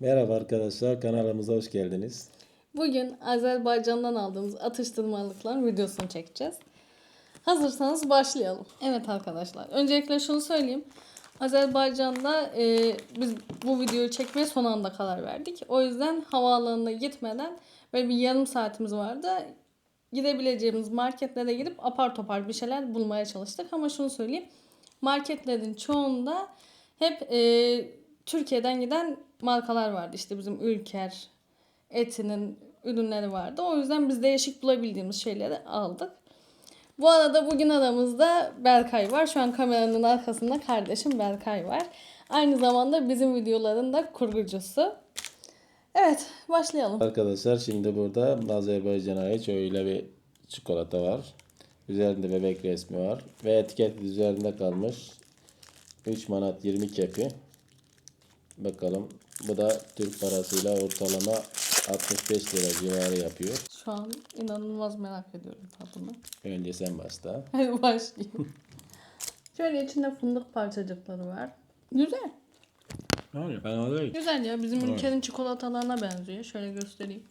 Merhaba arkadaşlar, kanalımıza hoş geldiniz. Bugün Azerbaycan'dan aldığımız atıştırmalıkların videosunu çekeceğiz. Hazırsanız başlayalım. Evet arkadaşlar. Öncelikle şunu söyleyeyim. Azerbaycan'da e, biz bu videoyu çekmeye son anda karar verdik. O yüzden havaalanına gitmeden böyle bir yarım saatimiz vardı. Gidebileceğimiz marketlere gidip apar topar bir şeyler bulmaya çalıştık. Ama şunu söyleyeyim. Marketlerin çoğunda hep e, Türkiye'den giden markalar vardı. İşte bizim Ülker, Eti'nin ürünleri vardı. O yüzden biz değişik bulabildiğimiz şeyleri aldık. Bu arada bugün aramızda Berkay var. Şu an kameranın arkasında kardeşim Berkay var. Aynı zamanda bizim videoların da kurgucusu. Evet başlayalım. Arkadaşlar şimdi burada Azerbaycan'a ait şöyle bir çikolata var. Üzerinde bebek resmi var. Ve etiket üzerinde kalmış. 3 manat 20 kepi. Bakalım. Bu da Türk parasıyla ortalama 65 lira civarı yapıyor. Şu an inanılmaz merak ediyorum tadını. Önce sen başla. Hadi başlayayım. Şöyle içinde fındık parçacıkları var. Güzel. Yani fena değil. Güzel ya bizim ülkenin çikolatalarına benziyor. Şöyle göstereyim.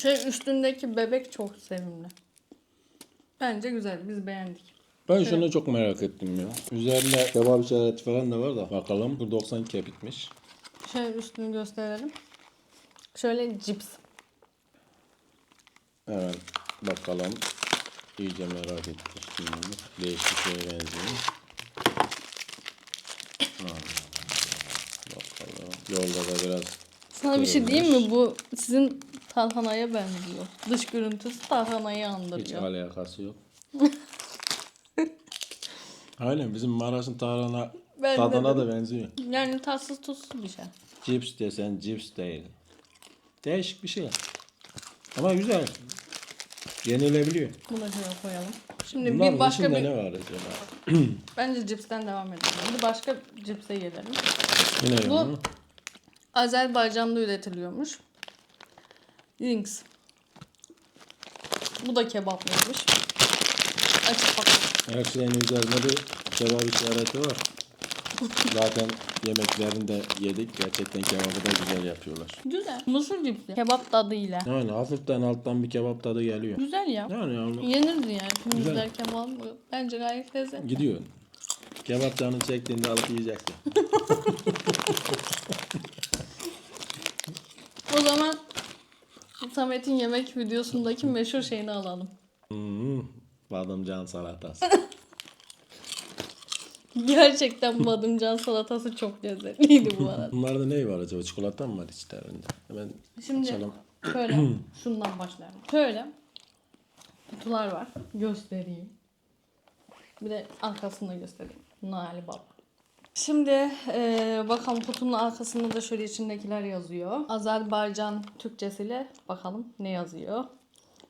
Şey üstündeki bebek çok sevimli. Bence güzel. Biz beğendik. Ben şunu çok merak ettim ya. Üzerinde kebap işareti falan da var da. Bakalım. Bu 90 kepitmiş. Şöyle üstünü gösterelim. Şöyle cips. Evet. Bakalım. İyice merak ettim. Şimdi. Değişik şeye benziyor. Bakalım. Yolda da biraz Sana bir şey diyeyim mi? Bu sizin tarhanaya benziyor. Dış görüntüsü tarhanayı hiç andırıyor. alakası yok. Aynen bizim Maraş'ın tarhana Ben tadına da benziyor. Yani tatsız tuzsuz bir şey. Cips desen cips değil. Değişik bir şey. Ama güzel. Yenilebiliyor. Bunu da şöyle koyalım. Şimdi Bunların bir başka içinde bir... ne var acaba? Bence cipsten devam edelim. Şimdi başka cipse gelelim. Yine Bu- mu? Azerbaycan'da üretiliyormuş. Links. Bu da kebaplıymış. Açık bakalım. Her şeyin üzerinde bir kebap işareti var. Zaten yemeklerinde yedik. Gerçekten kebabı da güzel yapıyorlar. Güzel. Mısır cipsi. Kebap tadıyla. Yani hafiften alttan bir kebap tadı geliyor. Güzel ya. Yani yani Yenirdi yani. Şimdi Güzel. kebap bence gayet lezzetli. gidiyor. Kebap canın çektiğinde alıp yiyeceksin. O zaman Samet'in yemek videosundaki meşhur şeyini alalım. Hmm, badımcan salatası. Gerçekten badımcan salatası çok lezzetliydi bu arada. Bunlarda ne var acaba? Çikolata mı var içlerinde? Hemen Şimdi açalım. şöyle şundan başlayalım. Şöyle kutular var. Göstereyim. Bir de arkasını da göstereyim. Nali Baba. Şimdi eee, bakalım kutunun arkasında da şöyle içindekiler yazıyor. Azerbaycan Türkçesiyle bakalım ne yazıyor.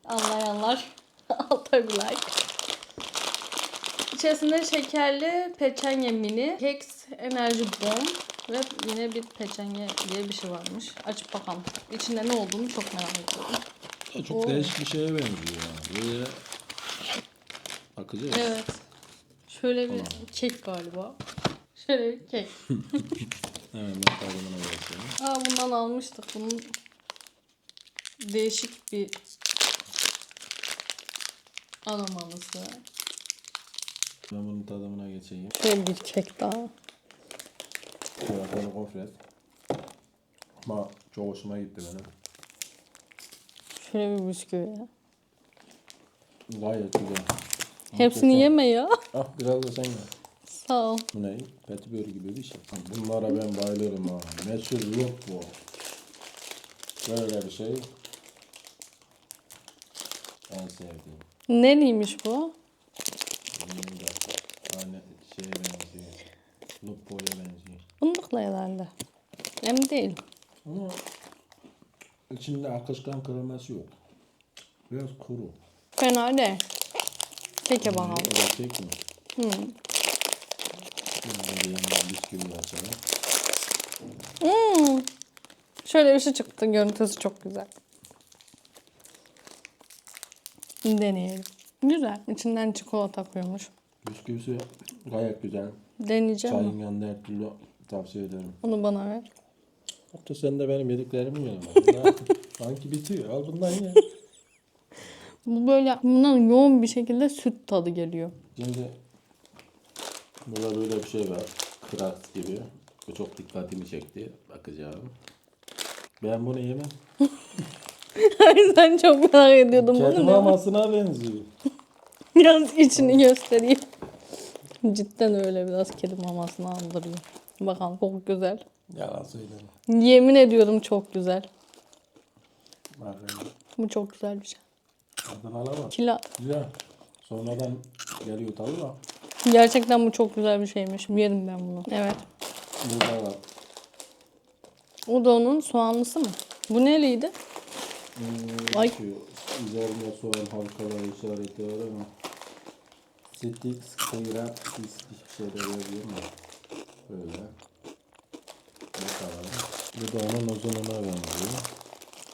Anlayanlar alta bir like. İçerisinde şekerli peçenye mini, keks, enerji bomb ve yine bir peçenye diye bir şey varmış. Açıp bakalım. İçinde ne olduğunu çok merak ediyorum. Ya çok Oo. değişik bir şeye benziyor yani. Böyle bakacağız. Evet. Şöyle bir kek galiba. Şöyle bir kek. Hemen ben tadımına bakıyorum. Aa bundan almıştık. Bunun değişik bir aromalısı. Ben bunun tadımına geçeyim. Şöyle bir kek daha. Çikolatalı gofret. Ama çok hoşuma gitti benim. Şöyle bir bisküvi. Gayet güzel. Hepsini yeme ya. Ah biraz da sen ye. Sağ ol. Bu ne? Petibör gibi bir şey. Bunlara ben bayılırım ha. Meşhur yok bu. Böyle bir şey. En sevdiğim. Neliymiş bu? Benim de aynı şeye benziyor. Lupo'ya benziyor. Fındıklı herhalde. Hem değil. Ama içinde akışkan kreması yok. Biraz kuru. Fena değil. Keke bakalım. da kek mi? Hı. Bir yandan bisküvi açalım. Hmm. Şöyle bir şey çıktı. Görüntüsü çok güzel. Deneyelim. Güzel. İçinden çikolata koymuş. Bisküvisi gayet güzel. Deneyeceğim mi? Çayın yanında her türlü Tavsiye ederim. Onu bana ver. Hatta sen de benim yediklerimi yapayım? Sanki bitiyor. Al bundan ye. Bu böyle bundan yoğun bir şekilde süt tadı geliyor. Şimdi burada böyle bir şey var. Kras gibi. Bu çok dikkatimi çekti. Bakacağım. Ben bunu yemem. Sen çok merak ediyordun Kedi bunu. ne? mamasına benziyor. Biraz içini göstereyim. Cidden öyle biraz kedi mamasını andırıyor. Bakalım çok güzel. Yalan söyleme. Yemin ediyorum çok güzel. Bak öyle. Bu çok güzel bir şey. Tadını alamam. Kila. Güzel. Sonradan geliyor tabii da. Gerçekten bu çok güzel bir şeymiş. Yerim ben bunu. Evet. Burada var. O da onun soğanlısı mı? Bu neliydi? Hmm, Ay. şu Üzerinde soğan halkaları işareti var ama Stik, sıyra, bir şeyler yazıyor mu? Böyle. Bakalım. Bu da onun uzunluğuna benziyor.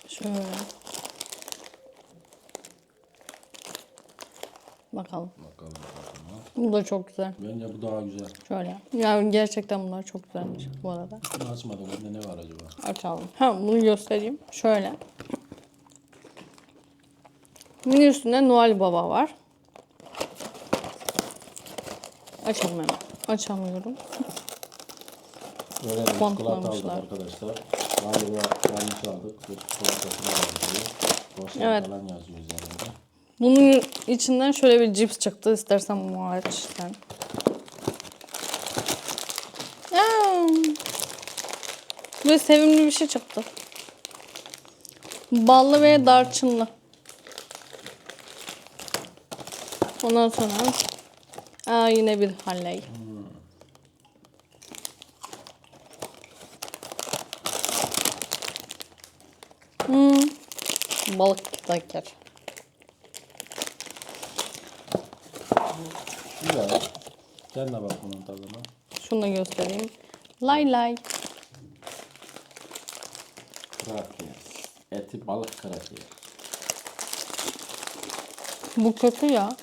Şöyle. Bakalım. Bakalım bakalım. Bu da çok güzel. Bence bu daha güzel. Şöyle. Yani gerçekten bunlar çok güzelmiş bu arada. Bunu açmadım. Bende ne var acaba? Açalım. Ha bunu göstereyim. Şöyle. Bunun üstünde Noel Baba var. Hemen. Açamıyorum. Böyle bir çikolata aldık Bantlamışlar. arkadaşlar. Galiba yanlış aldık. Çikolatasına benziyor. Poşet Evet. falan yazıyor üzerinde. Bunun içinden şöyle bir cips çıktı. İstersen bunu aç sen. Aa, Ve sevimli bir şey çıktı. Ballı ve darçınlı. Ondan sonra Aa, yine bir halley. Hmm. Balık taker. Güzel. Sen de bak bunun tadına. Şunu da göstereyim. Lay lay. Kraker. Eti balık kraker. Bu kötü ya.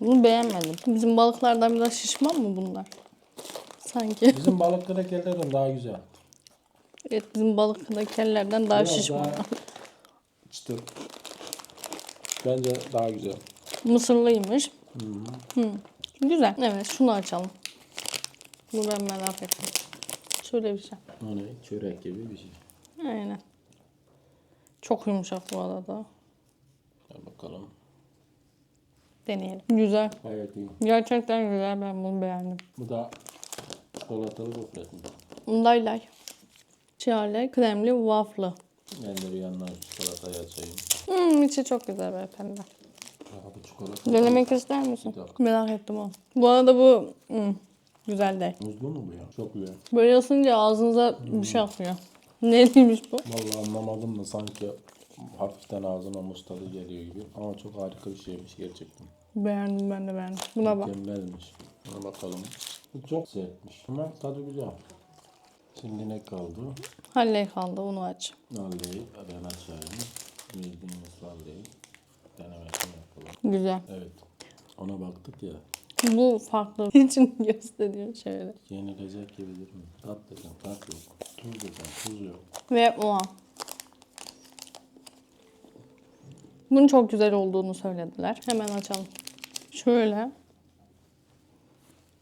Bunu beğenmedim. Bizim balıklardan biraz şişman mı bunlar? Sanki. Bizim balık krakerlerden daha güzel. Evet bizim balıktakilerden daha Biraz şişman. daha çıtır. Bence daha güzel. Mısırlıymış. Hı. Güzel. Evet şunu açalım. Bunu ben merak ettim. Şöyle bir şey. O ne? Çörek gibi bir şey. Aynen. Çok yumuşak bu arada. Gel bakalım. Deneyelim. Güzel. Gayet iyi. Gerçekten güzel. Ben bunu beğendim. Bu da çikolatalı gofret mi? Lay lay. Şöyle kremli waffle. Ben de bir yandan çikolatayı açayım. Hmm, içi çok güzel. Daha bu çikolata. Denemek ister misin? Merak ettim o. Bu arada bu hmm, güzel değil. Muzlu mu bu ya? Çok güzel. Böyle ısınca ağzınıza bir şey akmıyor. Neliymiş bu? Vallahi anlamadım da sanki hafiften ağzıma muz tadı geliyor gibi. Ama çok harika bir şeymiş gerçekten. Beğendim ben de beğendim. Buna bak. Mükemmelmiş. Buna bakalım. Bu çok sertmiş. Ama tadı güzel. Şimdi ne kaldı? Halley kaldı onu aç. Nalleyi ben açayım. Bildiğimiz nalleyi. Denemesini yapalım. Güzel. Evet. Ona baktık ya. Bu farklı. İçini gösteriyor şöyle. Yenilecek gibi değil mi? Tat desen tat yok. Tuz desen tuz yok. Ve o. Bunun çok güzel olduğunu söylediler. Hemen açalım. Şöyle.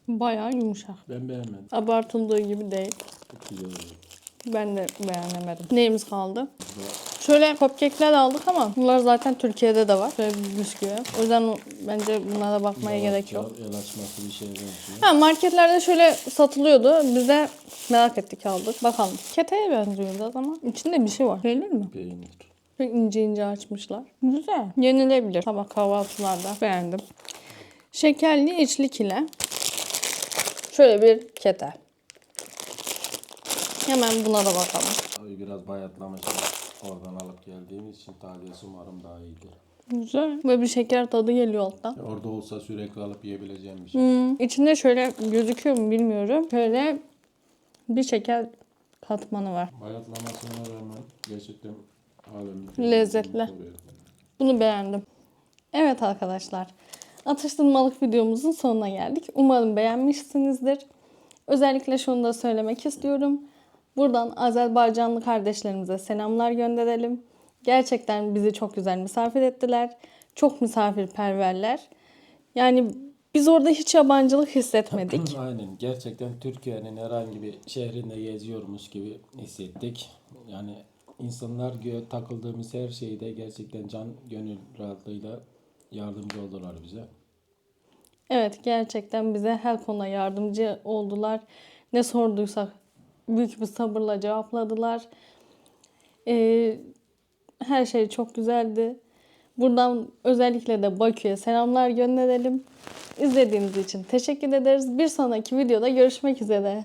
Bayağı yumuşak. Ben beğenmedim. Abartıldığı gibi değil. Çok güzel oldu. Ben de beğenemedim. Neyimiz kaldı? Şöyle cupcake'ler aldık ama bunlar zaten Türkiye'de de var. Şöyle bir bisküvi. O yüzden bence bunlara bakmaya gerek yok. El açması bir şey benziyor. Ha, marketlerde şöyle satılıyordu. Biz de merak ettik aldık. Bakalım. Keteye benziyor biraz ama içinde bir şey var. Peynir mi? Peynir. Çok ince ince açmışlar. Güzel. Yenilebilir. Sabah kahvaltılarda. Beğendim. Şekerli içlik ile şöyle bir kete. Hemen buna da bakalım. Abi biraz bayatlamış. Oradan alıp geldiğimiz için tadesi umarım daha iyidir. Güzel. Ve bir şeker tadı geliyor alttan. Orada olsa sürekli alıp yiyebileceğim bir şey. Hmm, içinde şöyle gözüküyor mu bilmiyorum. Şöyle bir şeker katmanı var. Bayatlamasına rağmen gerçekten halen Lezzetli. Bunu beğendim. Evet arkadaşlar. Atıştırmalık videomuzun sonuna geldik. Umarım beğenmişsinizdir. Özellikle şunu da söylemek istiyorum. Buradan Azerbaycanlı kardeşlerimize selamlar gönderelim. Gerçekten bizi çok güzel misafir ettiler. Çok misafirperverler. Yani biz orada hiç yabancılık hissetmedik. Aynen. Gerçekten Türkiye'nin herhangi bir şehrinde geziyormuş gibi hissettik. Yani insanlar takıldığımız her şeyde gerçekten can gönül rahatlığıyla yardımcı oldular bize. Evet gerçekten bize her konuda yardımcı oldular. Ne sorduysak büyük bir sabırla cevapladılar. Ee, her şey çok güzeldi. Buradan özellikle de Bakü'ye selamlar gönderelim. İzlediğiniz için teşekkür ederiz. Bir sonraki videoda görüşmek üzere.